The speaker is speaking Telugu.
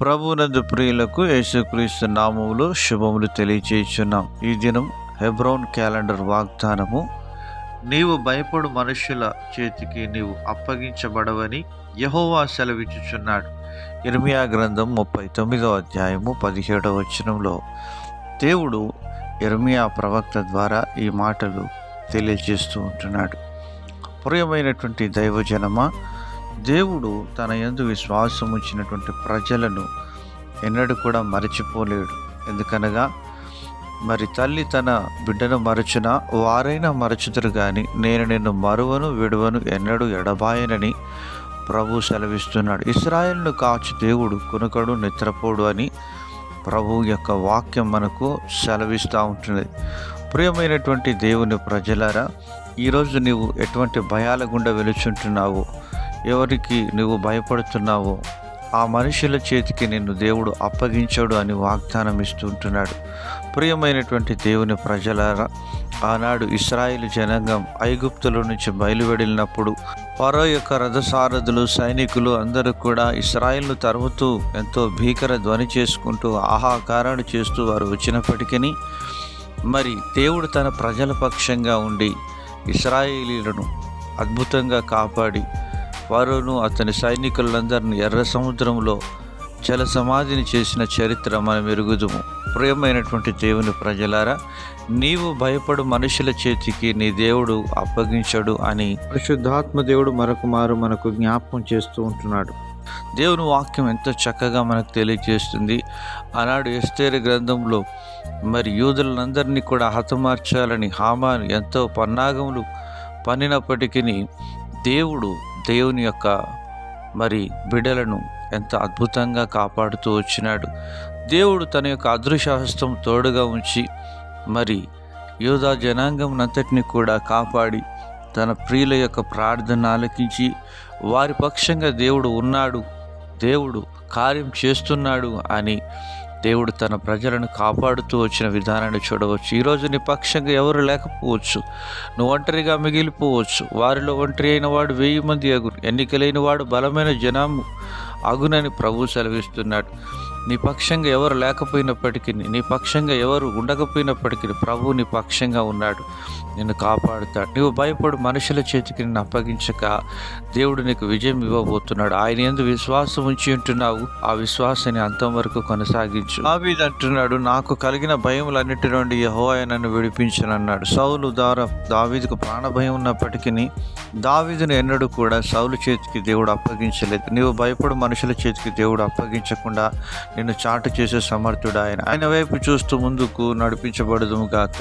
ప్రభునందు ప్రియులకు యేసుక్రీస్తు నామములు శుభములు తెలియచేస్తున్నాం ఈ దినం హెబ్రోన్ క్యాలెండర్ వాగ్దానము నీవు భయపడు మనుషుల చేతికి నీవు అప్పగించబడవని యహోవా సెలవిచ్చుచున్నాడు. ఇర్మియా గ్రంథం ముప్పై తొమ్మిదో అధ్యాయము పదిహేడవ వచనంలో దేవుడు ఇర్మియా ప్రవక్త ద్వారా ఈ మాటలు తెలియజేస్తూ ఉంటున్నాడు. ప్రియమైనటువంటి దైవజనమా దేవుడు తన యందు విశ్వాసం ఉంచినటువంటి ప్రజలను ఎన్నడూ కూడా మరచిపోలేడు. ఎందుకనగా మరి తల్లి తన బిడ్డను మరచున? వారైనా మరచుదురు కానీ నేను నిన్ను మరువను విడువను ఎన్నడూ ఎడబాయనని ప్రభు సెలవిస్తున్నాడు. ఇస్రాయల్ను కాచు దేవుడు కునుకడు నిద్రపోడు అని ప్రభు యొక్క వాక్యం మనకు సెలవిస్తూ ఉంటుంది. ప్రియమైనటువంటి దేవుని ప్రజలారా ఈరోజు నీవు ఎటువంటి భయాల గుండా వెలుచుంటున్నావు? ఎవరికి నువ్వు భయపడుతున్నావో ఆ మనుషుల చేతికి నిన్ను దేవుడు అప్పగించాడు అని వాగ్దానం ఇస్తుంటున్నాడు ప్రియమైనటువంటి దేవుని ప్రజలారా ఆనాడు ఇస్రాయిల్ జనాంగం ఐగుప్తుల నుంచి బయలువెళ్ళినప్పుడు పరో యొక్క రథసారథులు సైనికులు అందరూ కూడా ఇస్రాయిల్ను తరుముతూ ఎంతో భీకర ధ్వని చేసుకుంటూ ఆహాకారాలు చేస్తూ వారు వచ్చినప్పటికీ మరి దేవుడు తన ప్రజల పక్షంగా ఉండి ఇస్రాయేలీలను అద్భుతంగా కాపాడి ఫారోను అతని సైనికులందరిని ఎర్ర సముద్రంలో జల సమాధిని చేసిన చరిత్ర మనం ఎరుగుదుము. ప్రియమైనటువంటి దేవుని ప్రజలారా నీవు భయపడు మనుషుల చేతికి నీ దేవుడు అప్పగించడు అని పరిశుద్ధాత్మ దేవుడు మరొక మారు మనకు జ్ఞాపకం చేస్తూ ఉంటున్నాడు. దేవుని వాక్యం ఎంతో చక్కగా మనకు తెలియజేస్తుంది. ఆనాడు ఎస్తేరి గ్రంథంలో మరి యూదులందరినీ కూడా హతమార్చాలని హామాను ఎంతో పన్నాగములు పన్నినప్పటికీ దేవుడు దేవుని యొక్క మరి బిడలను ఎంత అద్భుతంగా కాపాడుతూ వచ్చినాడు. దేవుడు తన యొక్క అదృశ్యహస్తం తోడుగా ఉంచి మరి యోధా జనాంగంనంతటిని కూడా కాపాడి తన ప్రియుల యొక్క ప్రార్థన ఆలకించి వారి పక్షంగా దేవుడు ఉన్నాడు దేవుడు కార్యం చేస్తున్నాడు అని దేవుడు తన ప్రజలను కాపాడుతూ వచ్చిన విధానాన్ని చూడవచ్చు. ఈరోజు నిపక్షంగా ఎవరు లేకపోవచ్చు. నువ్వు ఒంటరిగా మిగిలిపోవచ్చు. వారిలో ఒంటరి అయిన వాడు వెయ్యి మంది అగును. ఎన్నికలైన వాడు బలమైన జనాము అగునని ప్రభు సెలవిస్తున్నాడు. నీ పక్షంగా ఎవరు లేకపోయినప్పటికీ నీ పక్షంగా ఎవరు ఉండకపోయినప్పటికీ ప్రభు నీ పక్షంగా ఉన్నాడు. నిన్ను కాపాడుతాడు. నువ్వు భయపడు మనుషుల చేతికి నిన్ను అప్పగించక దేవుడు నీకు విజయం ఇవ్వబోతున్నాడు. ఆయన ఎందు విశ్వాసం ఉంచి ఉంటున్నావు. ఆ విశ్వాసాన్ని అంతం వరకు కొనసాగించు. దావీదు అంటున్నాడు నాకు కలిగిన భయములన్నిటి నుండి యహోయ నన్ను విడిపించనన్నాడు. సౌలు ద్వారా దావీదుకు ప్రాణ భయం ఉన్నప్పటికీ దావీదును ఎన్నడూ కూడా సౌలు చేతికి దేవుడు అప్పగించలేదు. నీవు భయపడు మనుషుల చేతికి దేవుడు అప్పగించకుండా నిన్ను చాటు చేసే సమర్థుడు ఆయన ఆయన వైపు చూస్తూ ముందుకు నడిపించబడదుము గాక.